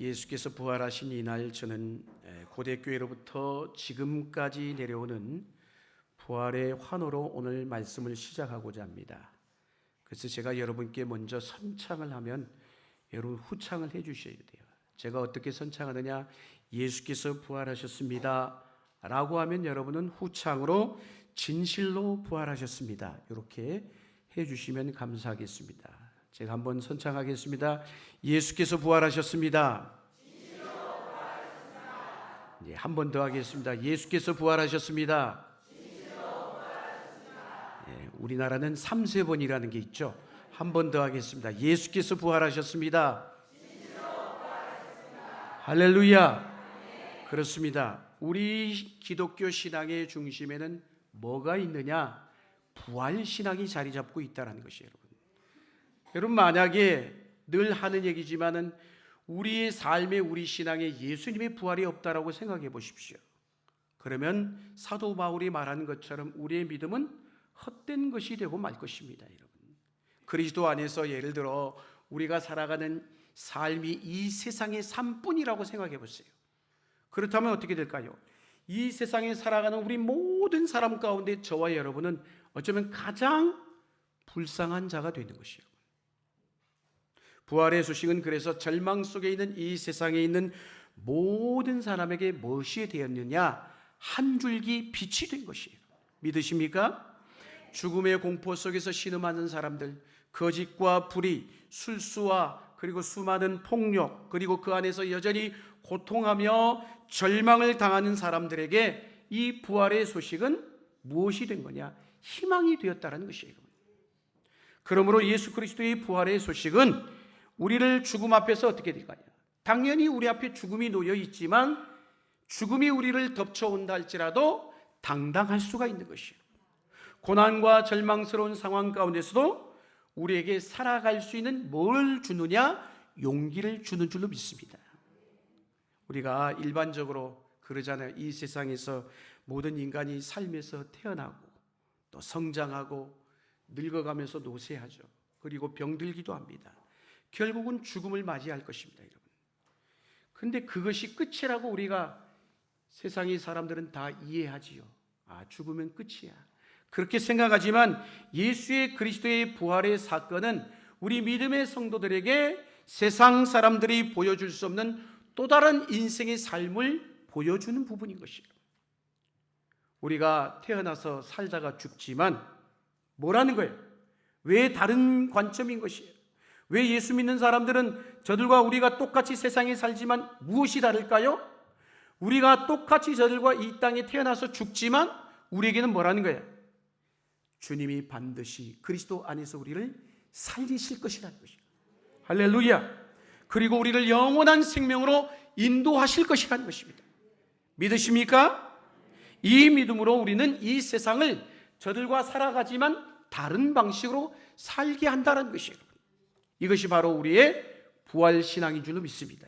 예수께서 부활하신 이날 저는 고대교회로부터 지금까지 내려오는 부활의 환호로 오늘 말씀을 시작하고자 합니다. 그래서 제가 여러분께 먼저 선창을 하면 여러분 후창을 해 주셔야 돼요. 제가 어떻게 선창하느냐? 예수께서 부활하셨습니다. 라고 하면 여러분은 후창으로 진실로 부활하셨습니다. 이렇게 해 주시면 감사하겠습니다. 제가 한번 선창하겠습니다. 예수께서 부활하셨습니다. 예, 한번 더 하겠습니다. 예수께서 부활하셨습니다. 예, 우리나라는 3세 번이라는 게 있죠. 한 번 더 하겠습니다. 예수께서 부활하셨습니다. 할렐루야. 그렇습니다. 우리 기독교 신앙의 중심에는 뭐가 있느냐? 부활 신앙이 자리 잡고 있다는 것이에요, 여러분. 여러분 만약에 늘 하는 얘기지만은 우리의 삶에 우리 신앙에 예수님의 부활이 없다라고 생각해 보십시오. 그러면 사도 바울이 말한 것처럼 우리의 믿음은 헛된 것이 되고 말 것입니다, 여러분. 그리스도 안에서 예를 들어 우리가 살아가는 삶이 이 세상의 삶뿐이라고 생각해 보세요. 그렇다면 어떻게 될까요? 이 세상에 살아가는 우리 모든 사람 가운데 저와 여러분은 어쩌면 가장 불쌍한 자가 되는 것이요. 부활의 소식은 그래서 절망 속에 있는 이 세상에 있는 모든 사람에게 무엇이 되었느냐? 한 줄기 빛이 된 것이에요. 믿으십니까? 죽음의 공포 속에서 신음하는 사람들, 거짓과 불의, 술수와 그리고 수많은 폭력, 그리고 그 안에서 여전히 고통하며 절망을 당하는 사람들에게 이 부활의 소식은 무엇이 된 거냐? 희망이 되었다는 것이에요. 그러므로 예수 그리스도의 부활의 소식은 우리를 죽음 앞에서 어떻게 될까요? 당연히 우리 앞에 죽음이 놓여 있지만 죽음이 우리를 덮쳐온다 할지라도 당당할 수가 있는 것이에요. 고난과 절망스러운 상황 가운데서도 우리에게 살아갈 수 있는 뭘 주느냐? 용기를 주는 줄로 믿습니다. 우리가 일반적으로 그러잖아요. 이 세상에서 모든 인간이 삶에서 태어나고 또 성장하고 늙어가면서 노쇠하죠. 그리고 병들기도 합니다. 결국은 죽음을 맞이할 것입니다, 여러분. 근데 그것이 끝이라고 우리가 세상의 사람들은 다 이해하지요. 아, 죽으면 끝이야. 그렇게 생각하지만 예수의 그리스도의 부활의 사건은 우리 믿음의 성도들에게 세상 사람들이 보여줄 수 없는 또 다른 인생의 삶을 보여주는 부분인 것이에요. 우리가 태어나서 살다가 죽지만 뭐라는 거예요? 왜 다른 관점인 것이에요? 왜 예수 믿는 사람들은 저들과 우리가 똑같이 세상에 살지만 무엇이 다를까요? 우리가 똑같이 저들과 이 땅에 태어나서 죽지만 우리에게는 뭐라는 거예요? 주님이 반드시 그리스도 안에서 우리를 살리실 것이라는 것이에요. 할렐루야. 그리고 우리를 영원한 생명으로 인도하실 것이라는 것입니다. 믿으십니까? 이 믿음으로 우리는 이 세상을 저들과 살아가지만 다른 방식으로 살게 한다는 것이에요. 이것이 바로 우리의 부활 신앙인 줄로 믿습니다.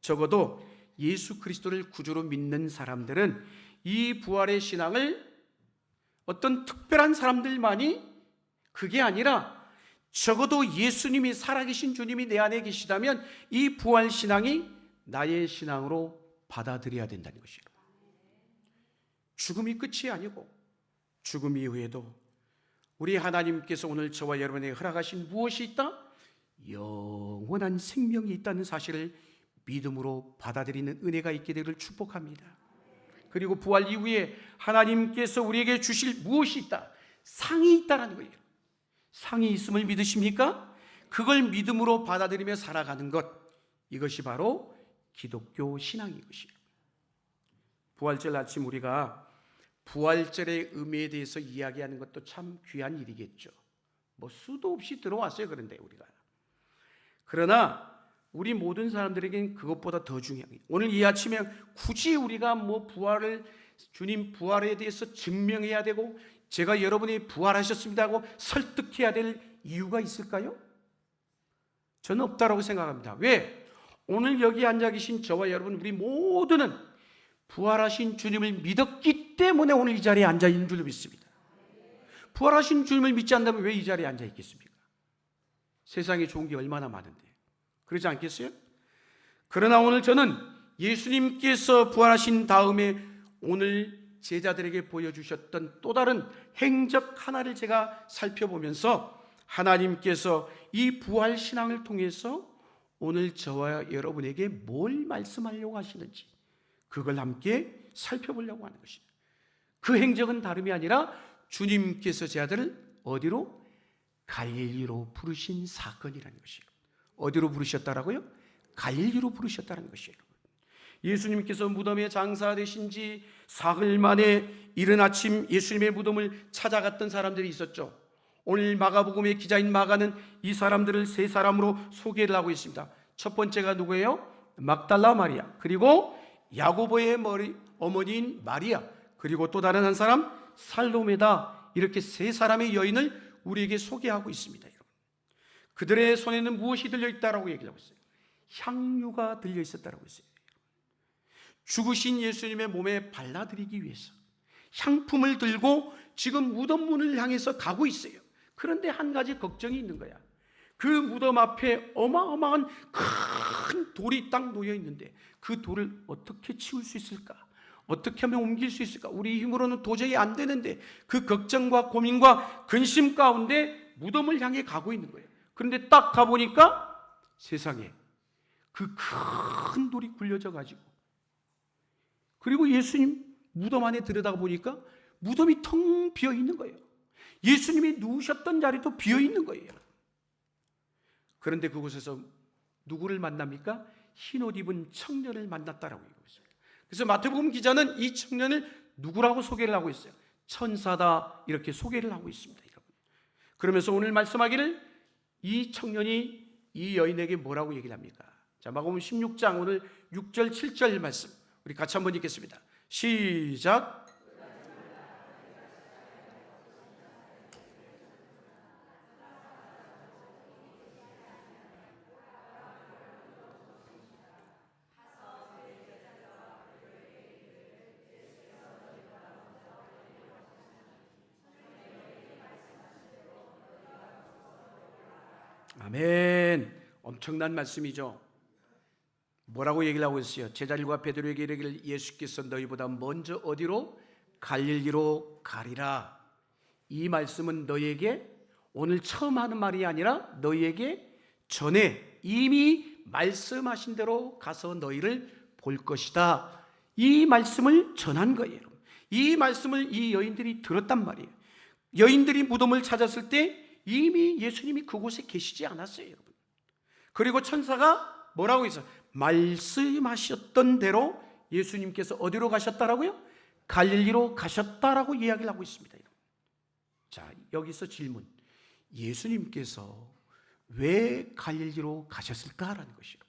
적어도 예수 그리스도를 구주로 믿는 사람들은 이 부활의 신앙을 어떤 특별한 사람들만이 그게 아니라 적어도 예수님이 살아계신 주님이 내 안에 계시다면 이 부활 신앙이 나의 신앙으로 받아들여야 된다는 것이에요. 죽음이 끝이 아니고 죽음 이후에도 우리 하나님께서 오늘 저와 여러분에게 허락하신 무엇이 있다? 영원한 생명이 있다는 사실을 믿음으로 받아들이는 은혜가 있게 되기를 축복합니다. 그리고 부활 이후에 하나님께서 우리에게 주실 무엇이 있다? 상이 있다는 거예요. 상이 있음을 믿으십니까? 그걸 믿음으로 받아들이며 살아가는 것. 이것이 바로 기독교 신앙인 것이에요. 부활절 아침 우리가 부활절의 의미에 대해서 이야기하는 것도 참 귀한 일이겠죠. 뭐 수도 없이 들어왔어요. 그런데 우리가. 그러나 우리 모든 사람들에게는 그것보다 더 중요한 게 오늘 이 아침에 굳이 우리가 뭐 부활을 주님 부활에 대해서 증명해야 되고 제가 여러분이 부활하셨습니다 하고 설득해야 될 이유가 있을까요? 저는 없다라고 생각합니다. 왜? 오늘 여기 앉아 계신 저와 여러분 우리 모두는 부활하신 주님을 믿었기 때문에 오늘 이 자리에 앉아 있는 줄 믿습니다. 부활하신 주님을 믿지 않다면 왜 이 자리에 앉아 있겠습니까? 세상에 좋은 게 얼마나 많은데. 그러지 않겠어요? 그러나 오늘 저는 예수님께서 부활하신 다음에 오늘 제자들에게 보여주셨던 또 다른 행적 하나를 제가 살펴보면서 하나님께서 이 부활 신앙을 통해서 오늘 저와 여러분에게 뭘 말씀하려고 하시는지 그걸 함께 살펴보려고 하는 것입니다. 그 행적은 다름이 아니라 주님께서 제 아들을 어디로 갈릴리로 부르신 사건이라는 것이에요. 어디로 부르셨다라고요? 갈릴리로 부르셨다는 것이에요. 예수님께서 무덤에 장사되신 지 사흘 만에 이른 아침 예수님의 무덤을 찾아갔던 사람들이 있었죠. 오늘 마가복음의 기자인 마가는 이 사람들을 세 사람으로 소개를 하고 있습니다. 첫 번째가 누구예요? 막달라 마리아. 그리고 야고보의 머리, 어머니인 마리아. 그리고 또 다른 한 사람 살로메다. 이렇게 세 사람의 여인을 우리에게 소개하고 있습니다. 여러분. 그들의 손에는 무엇이 들려 있다라고 얘기를 하고 있어요. 향유가 들려 있었다라고 했어요. 죽으신 예수님의 몸에 발라드리기 위해서 향품을 들고 지금 무덤 문을 향해서 가고 있어요. 그런데 한 가지 걱정이 있는 거야. 그 무덤 앞에 어마어마한 큰 돌이 딱 놓여 있는데 그 돌을 어떻게 치울 수 있을까? 어떻게 하면 옮길 수 있을까? 우리 힘으로는 도저히 안 되는데 그 걱정과 고민과 근심 가운데 무덤을 향해 가고 있는 거예요. 그런데 딱 가보니까 세상에 그 큰 돌이 굴려져 가지고 그리고 예수님 무덤 안에 들여다가 보니까 무덤이 텅 비어 있는 거예요. 예수님이 누우셨던 자리도 비어 있는 거예요. 그런데 그곳에서 누구를 만납니까? 흰 옷 입은 청년을 만났다라고 얘기하고 있습니다. 그래서 마태복음 기자는 이 청년을 누구라고 소개를 하고 있어요? 천사다 이렇게 소개를 하고 있습니다, 여러분. 그러면서 오늘 말씀하기를 이 청년이 이 여인에게 뭐라고 얘기를 합니까? 자, 마가복음 16장 오늘 6절 7절 말씀 우리 같이 한번 읽겠습니다. 시작. 아멘. 엄청난 말씀이죠. 뭐라고 얘기를 하고 있어요? 제자들과 베드로에게 이르기를 예수께서 너희보다 먼저 어디로 갈릴리로 가리라. 이 말씀은 너희에게 오늘 처음 하는 말이 아니라 너희에게 전에 이미 말씀하신 대로 가서 너희를 볼 것이다. 이 말씀을 전한 거예요. 이 말씀을 이 여인들이 들었단 말이에요. 여인들이 무덤을 찾았을 때 이미 예수님이 그곳에 계시지 않았어요, 여러분. 그리고 천사가 뭐라고 했어요? 말씀하셨던 대로 예수님께서 어디로 가셨다라고요? 갈릴리로 가셨다라고 이야기를 하고 있습니다. 자, 여기서 질문. 예수님께서 왜 갈릴리로 가셨을까라는 것이요.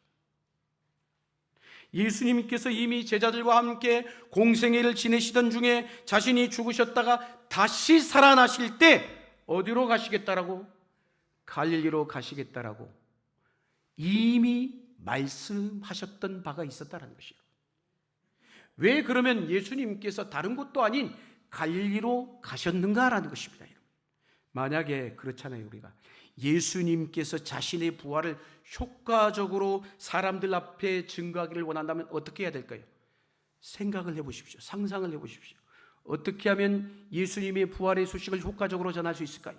예수님께서 이미 제자들과 함께 공생애를 지내시던 중에 자신이 죽으셨다가 다시 살아나실 때 어디로 가시겠다라고? 갈릴리로 가시겠다라고 이미 말씀하셨던 바가 있었다는 것이에요. 왜 그러면 예수님께서 다른 곳도 아닌 갈릴리로 가셨는가라는 것입니다. 만약에 그렇잖아요, 우리가. 예수님께서 자신의 부활을 효과적으로 사람들 앞에 증거하기를 원한다면 어떻게 해야 될까요? 생각을 해 보십시오. 상상을 해 보십시오. 어떻게 하면 예수님의 부활의 소식을 효과적으로 전할 수 있을까요?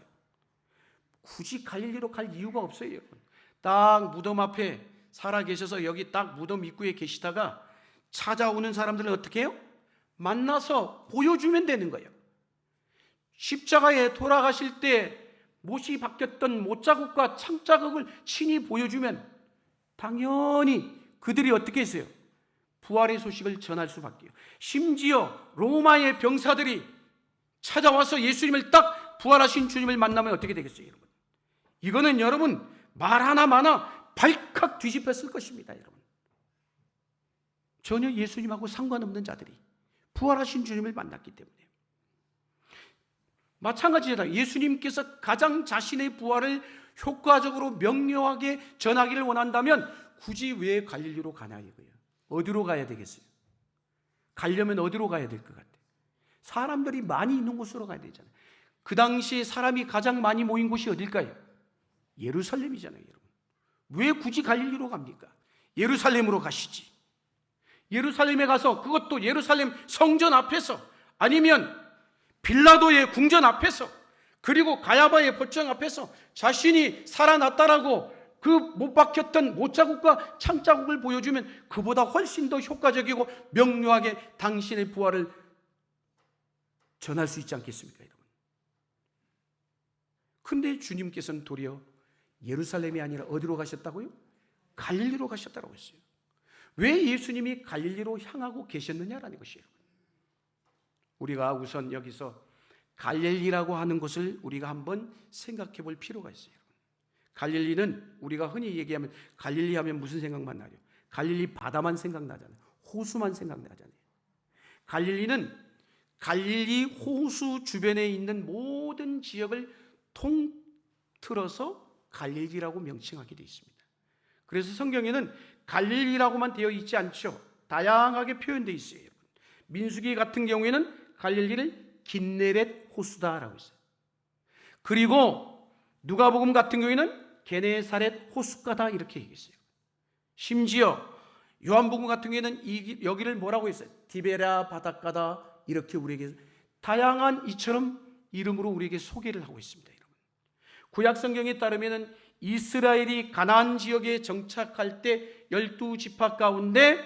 굳이 갈릴리로 갈 이유가 없어요, 여러분. 딱 무덤 앞에 살아 계셔서 여기 딱 무덤 입구에 계시다가 찾아오는 사람들은 어떻게 해요? 만나서 보여주면 되는 거예요. 십자가에 돌아가실 때 못이 박혔던 못자국과 창자국을 친히 보여주면 당연히 그들이 어떻게 했어요? 부활의 소식을 전할 수밖에요. 심지어 로마의 병사들이 찾아와서 예수님을 딱 부활하신 주님을 만나면 어떻게 되겠어요, 여러분? 이거는 여러분 말 하나 많아 발칵 뒤집혔을 것입니다, 여러분. 전혀 예수님하고 상관없는 자들이 부활하신 주님을 만났기 때문에. 마찬가지다. 예수님께서 가장 자신의 부활을 효과적으로 명료하게 전하기를 원한다면 굳이 왜 갈릴리로 가냐 이거예요. 어디로 가야 되겠어요? 가려면 어디로 가야 될 것 같아요? 사람들이 많이 있는 곳으로 가야 되잖아요. 그 당시에 사람이 가장 많이 모인 곳이 어딜까요? 예루살렘이잖아요, 여러분. 왜 굳이 갈릴리로 갑니까? 예루살렘으로 가시지. 예루살렘에 가서 그것도 예루살렘 성전 앞에서 아니면 빌라도의 궁전 앞에서 그리고 가야바의 포청 앞에서 자신이 살아났다라고 그 못 박혔던 못자국과 창자국을 보여주면 그보다 훨씬 더 효과적이고 명료하게 당신의 부활을 전할 수 있지 않겠습니까, 여러분? 근데 주님께서는 도리어 예루살렘이 아니라 어디로 가셨다고요? 갈릴리로 가셨다고 했어요. 왜 예수님이 갈릴리로 향하고 계셨느냐라는 것이에요. 우리가 우선 여기서 갈릴리라고 하는 것을 우리가 한번 생각해 볼 필요가 있어요. 갈릴리는 우리가 흔히 얘기하면 갈릴리 하면 무슨 생각만 나요? 갈릴리 바다만 생각나잖아요. 호수만 생각나잖아요. 갈릴리는 갈릴리 호수 주변에 있는 모든 지역을 통틀어서 갈릴리라고 명칭하게 되어 있습니다. 그래서 성경에는 갈릴리라고만 되어 있지 않죠. 다양하게 표현되어 있어요. 민수기 같은 경우에는 갈릴리를 긴네렛 호수다라고 했어요. 그리고 누가복음 같은 경우에는 게네사렛 호숫가다 이렇게 얘기했어요. 심지어 요한복음 같은 경우에는 이, 여기를 뭐라고 했어요? 디베라 바닷가다 이렇게 우리에게 다양한 이처럼 이름으로 우리에게 소개를 하고 있습니다. 구약 성경에 따르면은 이스라엘이 가나안 지역에 정착할 때 열두 지파 가운데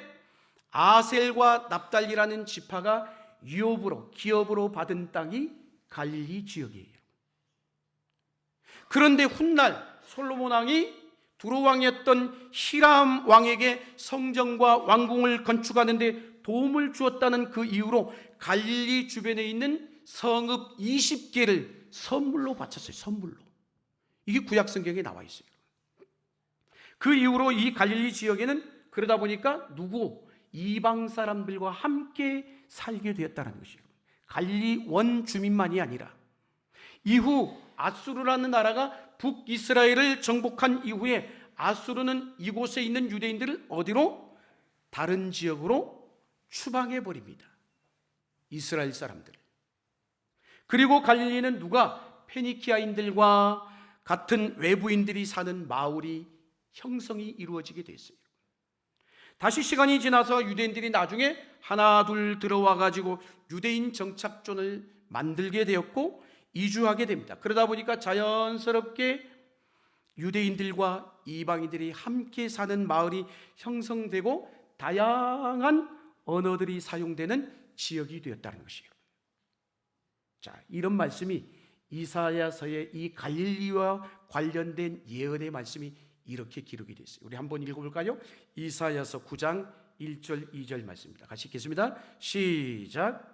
아셀과 납달리라는 지파가 유업으로 기업으로 받은 땅이 갈릴리 지역이에요. 그런데 훗날 솔로몬 왕이 두로 왕이었던 히람 왕에게 성전과 왕궁을 건축하는데 도움을 주었다는 그 이유로 갈릴리 주변에 있는 성읍 20개를 선물로 바쳤어요. 선물로. 이게 구약 성경에 나와 있어요. 그 이후로 이 갈릴리 지역에는 그러다 보니까 누구 이방 사람들과 함께 살게 되었다는 것이에요. 갈릴리 원 주민만이 아니라 이후 아수르라는 나라가 북이스라엘을 정복한 이후에 아수르는 이곳에 있는 유대인들을 어디로 다른 지역으로 추방해 버립니다. 이스라엘 사람들. 그리고 갈릴리는 누가 페니키아인들과 같은 외부인들이 사는 마을이 형성이 이루어지게 됐어요. 다시 시간이 지나서 유대인들이 나중에 하나 둘 들어와 가지고 유대인 정착존을 만들게 되었고 이주하게 됩니다. 그러다 보니까 자연스럽게 유대인들과 이방인들이 함께 사는 마을이 형성되고 다양한 언어들이 사용되는 지역이 되었다는 것이에요. 자, 이런 말씀이 이사야서의 이 갈릴리와 관련된 예언의 말씀이 이렇게 기록이 되어 있어요. 우리 한번 읽어볼까요? 이사야서 9장 1절 2절 말씀입니다. 같이 읽겠습니다. 시작.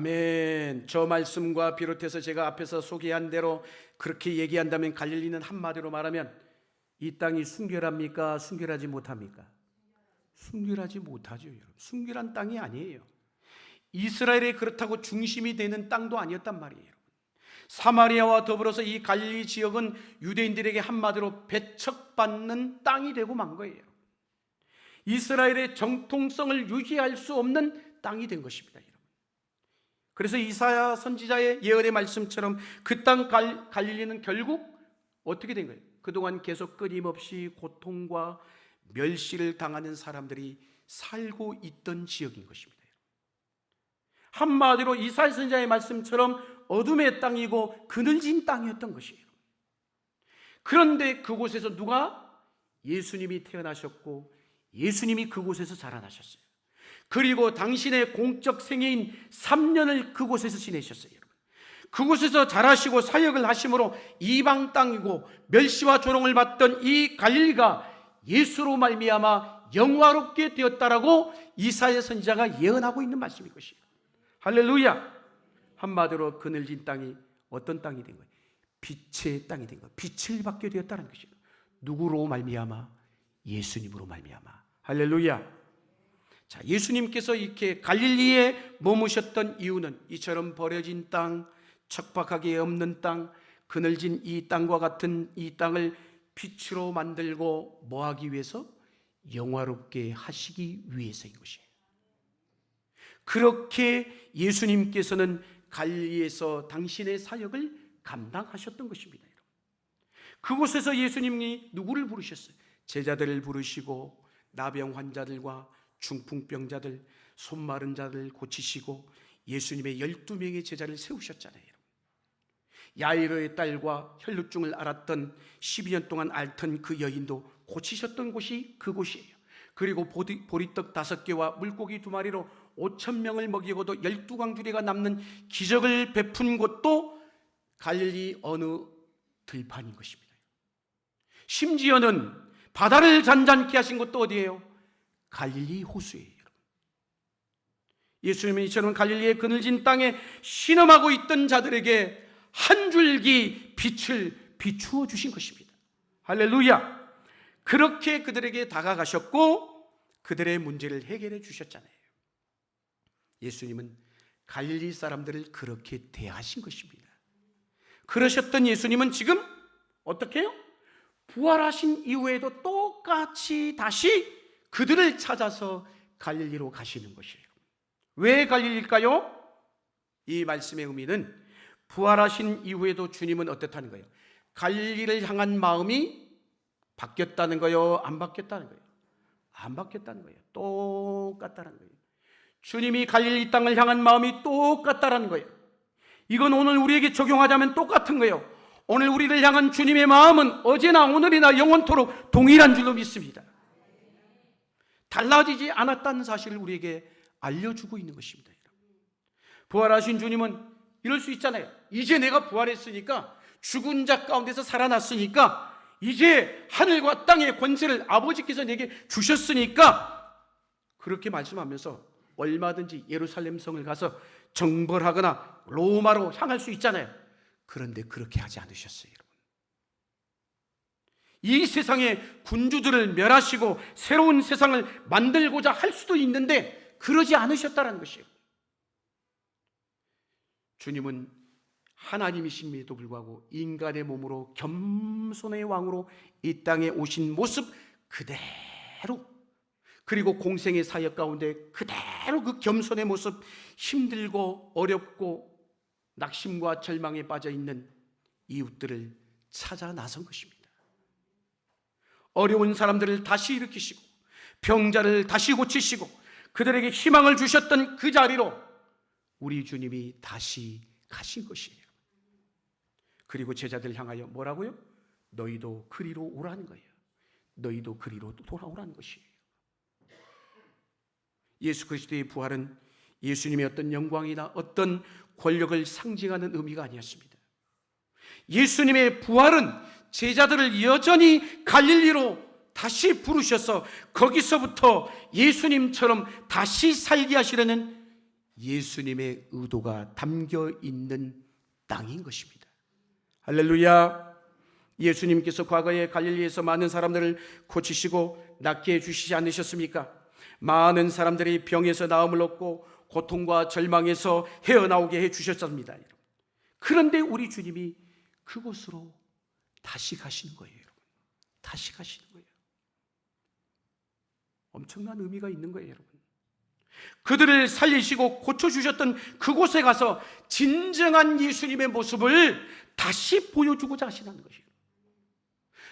아멘. 저 말씀과 비롯해서 제가 앞에서 소개한 대로 그렇게 얘기한다면 갈릴리는 한마디로 말하면 이 땅이 순결합니까? 순결하지 못합니까? 순결하지 못하죠, 여러분. 순결한 땅이 아니에요. 이스라엘이 그렇다고 중심이 되는 땅도 아니었단 말이에요. 여러분. 사마리아와 더불어서 이 갈릴리 지역은 유대인들에게 한마디로 배척받는 땅이 되고 만 거예요. 이스라엘의 정통성을 유지할 수 없는 땅이 된 것입니다. 그래서 이사야 선지자의 예언의 말씀처럼 그 땅 갈릴리는 결국 어떻게 된 거예요? 그동안 계속 끊임없이 고통과 멸시를 당하는 사람들이 살고 있던 지역인 것입니다. 한마디로 이사야 선지자의 말씀처럼 어둠의 땅이고 그늘진 땅이었던 것이에요. 그런데 그곳에서 누가 예수님이 태어나셨고 예수님이 그곳에서 자라나셨어요. 그리고 당신의 공적 생애인 3년을 그곳에서 지내셨어요. 그곳에서 자라시고 사역을 하심으로 이방 땅이고 멸시와 조롱을 받던 이 갈릴리가 예수로 말미암아 영화롭게 되었다라고 이사야 선지자가 예언하고 있는 말씀인 것이에요. 할렐루야. 한마디로 그늘진 땅이 어떤 땅이 된 거예요? 빛의 땅이 된 거예요. 빛을 받게 되었다는 것이에요. 누구로 말미암아? 예수님으로 말미암아. 할렐루야. 자, 예수님께서 이렇게 갈릴리에 머무셨던 이유는 이처럼 버려진 땅, 척박하게 없는 땅, 그늘진 이 땅과 같은 이 땅을 빛으로 만들고 뭐 하기 위해서 영화롭게 하시기 위해서인 것이에요. 그렇게 예수님께서는 갈리에서 당신의 사역을 감당하셨던 것입니다. 그곳에서 예수님이 누구를 부르셨어요? 제자들을 부르시고 나병 환자들과 중풍병자들, 손 마른 자들 고치시고 예수님의 12명의 제자를 세우셨잖아요. 야이로의 딸과 혈루증을 앓았던 12년 동안 앓던 그 여인도 고치셨던 곳이 그곳이에요. 그리고 보리- 보리떡 다섯 개와 물고기 두 마리로 5천 명을 먹이고도 12광주리가 남는 기적을 베푼 곳도 갈릴리 어느 들판인 것입니다. 심지어는 바다를 잔잔케 하신 곳도 어디예요? 갈릴리 호수예요. 예수님이 이처럼 갈릴리의 그늘진 땅에 신음하고 있던 자들에게 한 줄기 빛을 비추어 주신 것입니다. 할렐루야. 그렇게 그들에게 다가가셨고 그들의 문제를 해결해 주셨잖아요. 예수님은 갈릴리 사람들을 그렇게 대하신 것입니다. 그러셨던 예수님은 지금 어떻게 해요? 부활하신 이후에도 똑같이 다시 그들을 찾아서 갈릴리로 가시는 것이에요. 왜 갈릴리일까요? 이 말씀의 의미는 부활하신 이후에도 주님은 어떻다는 거예요? 갈릴리를 향한 마음이 바뀌었다는 거예요? 안 바뀌었다는 거예요? 안 바뀌었다는 거예요. 똑같다는 거예요. 주님이 갈릴리 땅을 향한 마음이 똑같다라는 거예요. 이건 오늘 우리에게 적용하자면 똑같은 거예요. 오늘 우리를 향한 주님의 마음은 어제나 오늘이나 영원토록 동일한 줄로 믿습니다. 달라지지 않았다는 사실을 우리에게 알려주고 있는 것입니다. 부활하신 주님은 이럴 수 있잖아요. 이제 내가 부활했으니까 죽은 자 가운데서 살아났으니까 이제 하늘과 땅의 권세를 아버지께서 내게 주셨으니까 그렇게 말씀하면서 얼마든지 예루살렘 성을 가서 정벌하거나 로마로 향할 수 있잖아요. 그런데 그렇게 하지 않으셨어요. 이 세상의 군주들을 멸하시고 새로운 세상을 만들고자 할 수도 있는데 그러지 않으셨다는 것이에요. 주님은 하나님이심에도 불구하고 인간의 몸으로 겸손의 왕으로 이 땅에 오신 모습 그대로 그리고 공생의 사역 가운데 그대로 그 겸손의 모습 힘들고 어렵고 낙심과 절망에 빠져 있는 이웃들을 찾아 나선 것입니다. 어려운 사람들을 다시 일으키시고 병자를 다시 고치시고 그들에게 희망을 주셨던 그 자리로 우리 주님이 다시 가신 것이에요. 그리고 제자들 향하여 뭐라고요? 너희도 그리로 오라는 거예요. 너희도 그리로 돌아오라는 것이에요. 예수 그리스도의 부활은 예수님의 어떤 영광이나 어떤 권력을 상징하는 의미가 아니었습니다. 예수님의 부활은 제자들을 여전히 갈릴리로 다시 부르셔서 거기서부터 예수님처럼 다시 살게 하시려는 예수님의 의도가 담겨 있는 땅인 것입니다. 할렐루야. 예수님께서 과거에 갈릴리에서 많은 사람들을 고치시고 낫게 해 주시지 않으셨습니까? 많은 사람들이 병에서 나음을 얻고 고통과 절망에서 헤어나오게 해 주셨습니다. 그런데 우리 주님이 그곳으로 다시 가시는 거예요, 여러분. 다시 가시는 거예요. 엄청난 의미가 있는 거예요, 여러분. 그들을 살리시고 고쳐주셨던 그곳에 가서 진정한 예수님의 모습을 다시 보여주고자 하시는 것이에요.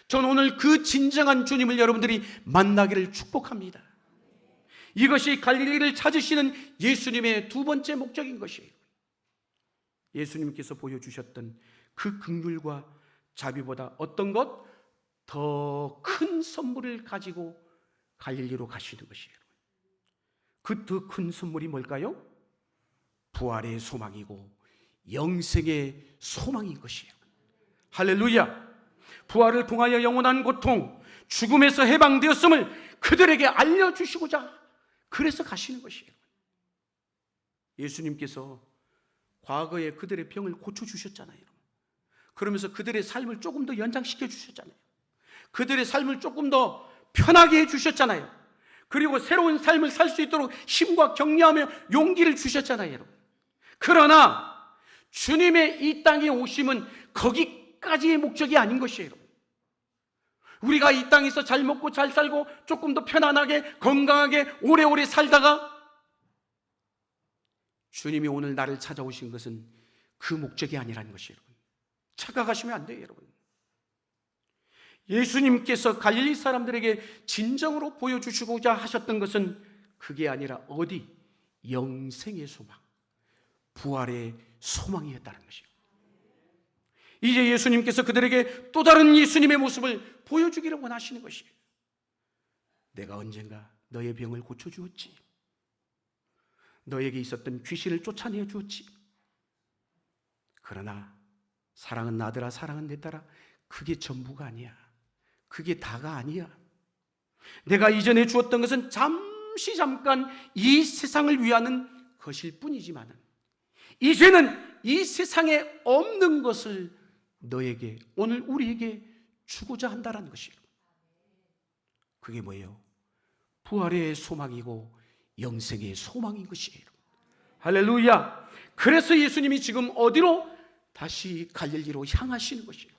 저는 오늘 그 진정한 주님을 여러분들이 만나기를 축복합니다. 이것이 갈릴리를 찾으시는 예수님의 두 번째 목적인 것이에요. 예수님께서 보여주셨던 그 긍휼과 자비보다 어떤 것? 더 큰 선물을 가지고 갈릴리로 가시는 것이에요. 그 더 큰 선물이 뭘까요? 부활의 소망이고 영생의 소망인 것이에요. 할렐루야! 부활을 통하여 영원한 고통, 죽음에서 해방되었음을 그들에게 알려주시고자 그래서 가시는 것이에요. 예수님께서 과거에 그들의 병을 고쳐주셨잖아요. 그러면서 그들의 삶을 조금 더 연장시켜 주셨잖아요. 그들의 삶을 조금 더 편하게 해 주셨잖아요. 그리고 새로운 삶을 살 수 있도록 힘과 격려하며 용기를 주셨잖아요, 여러분. 그러나 주님의 이 땅에 오심은 거기 거기까지의 목적이 아닌 것이에요. 여러분. 우리가 이 땅에서 잘 먹고 잘 살고 조금 더 편안하게 건강하게 오래오래 살다가 주님이 오늘 나를 찾아오신 것은 그 목적이 아니라는 것이에요. 착각하시면 안 돼요, 여러분. 예수님께서 갈릴리 사람들에게 진정으로 보여주시고자 하셨던 것은 그게 아니라 어디? 영생의 소망, 부활의 소망이었다는 것이요. 이제 예수님께서 그들에게 또 다른 예수님의 모습을 보여주기를 원하시는 것이에요. 내가 언젠가 너의 병을 고쳐주었지. 너에게 있었던 귀신을 쫓아내 주었지. 그러나 사랑은 나더라, 사랑은 내 딸아. 그게 전부가 아니야. 그게 다가 아니야. 내가 이전에 주었던 것은 잠시 잠깐 이 세상을 위하는 것일 뿐이지만은 이제는 이 세상에 없는 것을 너에게 오늘 우리에게 주고자 한다는 것이에요. 그게 뭐예요? 부활의 소망이고 영생의 소망인 것이에요. 할렐루야. 그래서 예수님이 지금 어디로 다시 갈릴리로 향하시는 것이에요.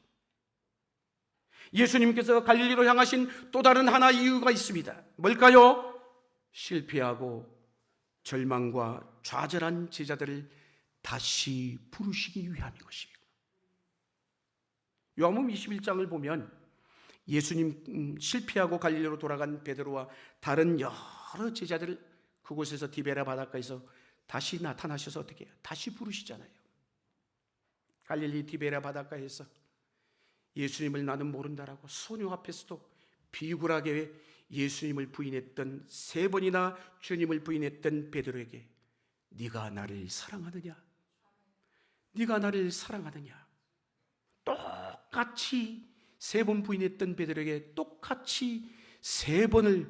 예수님께서 갈릴리로 향하신 또 다른 하나 이유가 있습니다. 뭘까요? 실패하고 절망과 좌절한 제자들을 다시 부르시기 위함인 것이에요. 요한복음 21장을 보면 예수님 음, 실패하고 갈릴리로 돌아간 베드로와 다른 여러 제자들을 그곳에서 디베라 바닷가에서 다시 나타나셔서 어떻게 해요? 다시 부르시잖아요. 갈릴리 디베라 바닷가에서 예수님을 나는 모른다라고 소녀 앞에서도 비굴하게 예수님을 부인했던 세 번이나 주님을 부인했던 베드로에게 네가 나를 사랑하느냐? 네가 나를 사랑하느냐? 똑같이 세 번 부인했던 베드로에게 똑같이 세 번을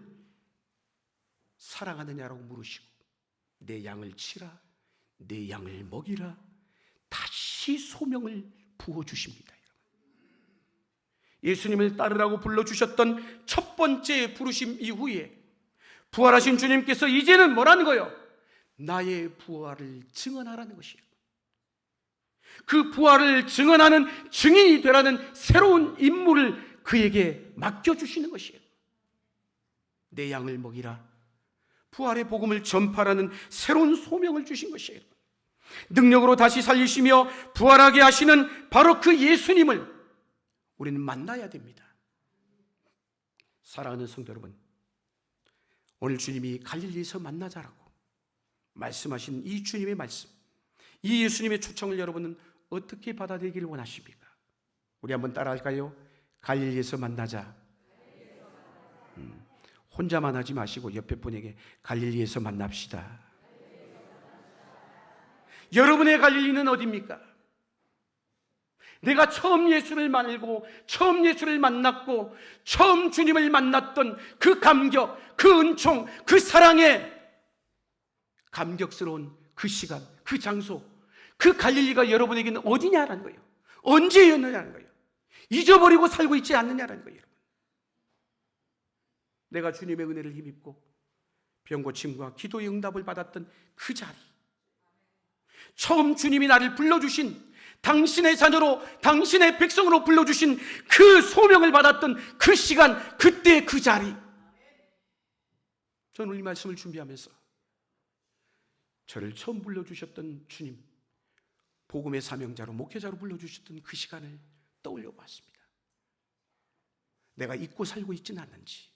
사랑하느냐라고 물으시고 내 양을 치라 내 양을 먹이라 다시 소명을 부어 주십니다. 예수님을 따르라고 불러 주셨던 첫 번째 부르심 이후에 부활하신 주님께서 이제는 뭐라는 거요? 나의 부활을 증언하라는 것이에요. 그 부활을 증언하는 증인이 되라는 새로운 임무를 그에게 맡겨주시는 것이에요. 내 양을 먹이라. 부활의 복음을 전파라는 새로운 소명을 주신 것이에요. 능력으로 다시 살리시며 부활하게 하시는 바로 그 예수님을 우리는 만나야 됩니다. 사랑하는 성도 여러분, 오늘 주님이 갈릴리에서 만나자라고 말씀하신 이 주님의 말씀, 이 예수님의 초청을 여러분은 어떻게 받아들이기를 원하십니까? 우리 한번 따라할까요? 갈릴리에서 만나자. 음, 혼자만 하지 마시고 옆에 분에게 갈릴리에서 만납시다. 여러분의 갈릴리는 어디입니까? 내가 처음 예수를 만나고 처음 예수를 만났고 처음 주님을 만났던 그 감격, 그 은총, 그 사랑의 감격스러운 그 시간, 그 장소, 그 갈릴리가 여러분에게는 어디냐라는 거예요. 언제였느냐는 거예요. 잊어버리고 살고 있지 않느냐라는 거예요. 여러분. 내가 주님의 은혜를 힘입고 병 고침과 기도의 응답을 받았던 그 자리. 처음 주님이 나를 불러주신 당신의 자녀로 당신의 백성으로 불러주신 그 소명을 받았던 그 시간 그때 그 자리. 저는 이 말씀을 준비하면서 저를 처음 불러주셨던 주님 복음의 사명자로 목회자로 불러주셨던 그 시간을 떠올려 봤습니다. 내가 잊고 살고 있지는 않는지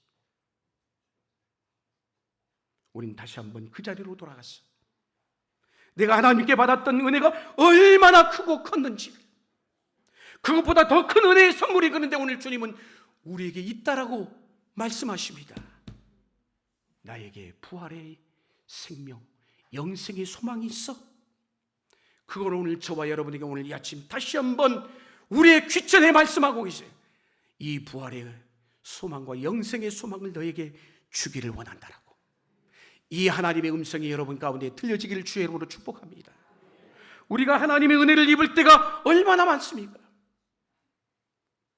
우린 다시 한번 그 자리로 돌아갔어 내가 하나님께 받았던 은혜가 얼마나 크고 컸는지 그것보다 더 큰 은혜의 선물이 그런데 오늘 주님은 우리에게 있다라고 말씀하십니다. 나에게 부활의 생명, 영생의 소망이 있어. 그걸 오늘 저와 여러분에게 오늘 이 아침 다시 한번 우리의 귀천에 말씀하고 계세요. 이 부활의 소망과 영생의 소망을 너에게 주기를 원한다라고. 이 하나님의 음성이 여러분 가운데 들려지기를 주의 이름으로 축복합니다. 우리가 하나님의 은혜를 입을 때가 얼마나 많습니까?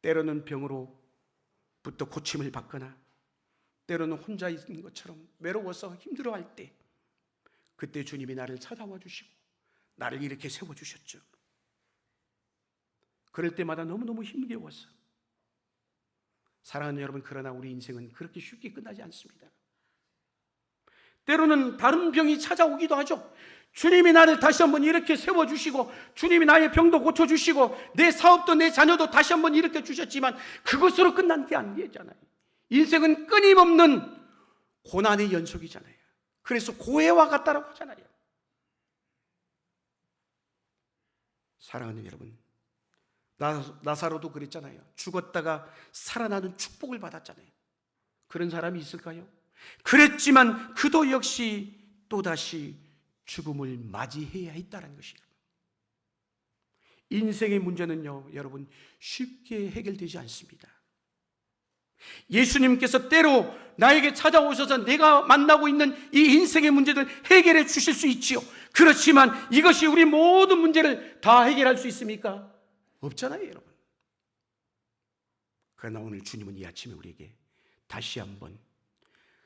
때로는 병으로부터 고침을 받거나 때로는 혼자 있는 것처럼 외로워서 힘들어할 때 그때 주님이 나를 찾아와 주시고 나를 이렇게 세워 주셨죠. 그럴 때마다 너무너무 힘겨웠어. 사랑하는 여러분, 그러나 우리 인생은 그렇게 쉽게 끝나지 않습니다. 때로는 다른 병이 찾아오기도 하죠. 주님이 나를 다시 한번 이렇게 세워주시고, 주님이 나의 병도 고쳐주시고, 내 사업도 내 자녀도 다시 한번 일으켜 주셨지만, 그것으로 끝난 게 아니잖아요. 인생은 끊임없는 고난의 연속이잖아요. 그래서 고해와 같다라고 하잖아요. 사랑하는 여러분, 나, 나사로도 그랬잖아요. 죽었다가 살아나는 축복을 받았잖아요. 그런 사람이 있을까요? 그랬지만 그도 역시 또다시 죽음을 맞이해야 했다는 것이에요. 인생의 문제는요, 여러분, 쉽게 해결되지 않습니다. 예수님께서 때로 나에게 찾아오셔서 내가 만나고 있는 이 인생의 문제들 해결해 주실 수 있지요. 그렇지만 이것이 우리 모든 문제를 다 해결할 수 있습니까? 없잖아요, 여러분. 그러나 오늘 주님은 이 아침에 우리에게 다시 한번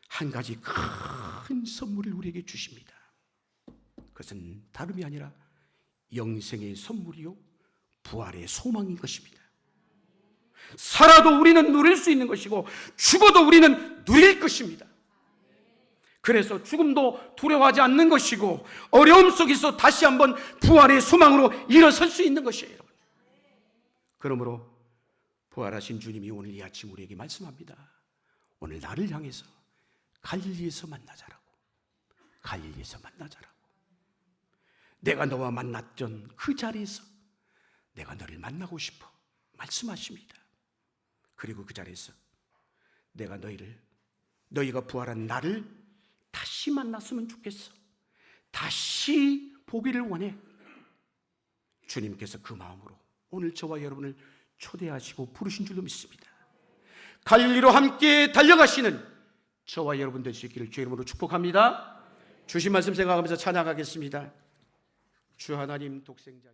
한 가지 큰 선물을 우리에게 주십니다. 그것은 다름이 아니라 영생의 선물이요, 부활의 소망인 것입니다. 살아도 우리는 누릴 수 있는 것이고 죽어도 우리는 누릴 것입니다. 그래서 죽음도 두려워하지 않는 것이고 어려움 속에서 다시 한번 부활의 소망으로 일어설 수 있는 것이에요. 여러분. 그러므로 부활하신 주님이 오늘 이 아침 우리에게 말씀합니다. 오늘 나를 향해서 갈릴리에서 만나자라고. 갈릴리에서 만나자라고. 내가 너와 만났던 그 자리에서 내가 너를 만나고 싶어 말씀하십니다. 그리고 그 자리에서 내가 너희를 너희가 부활한 나를 다시 만났으면 좋겠어. 다시 보기를 원해. 주님께서 그 마음으로 오늘 저와 여러분을 초대하시고 부르신 줄로 믿습니다. 갈릴리로 함께 달려가시는 저와 여러분 될 수 있기를 주의 이름으로 축복합니다. 주신 말씀 생각하면서 찬양하겠습니다. 주 하나님 독생자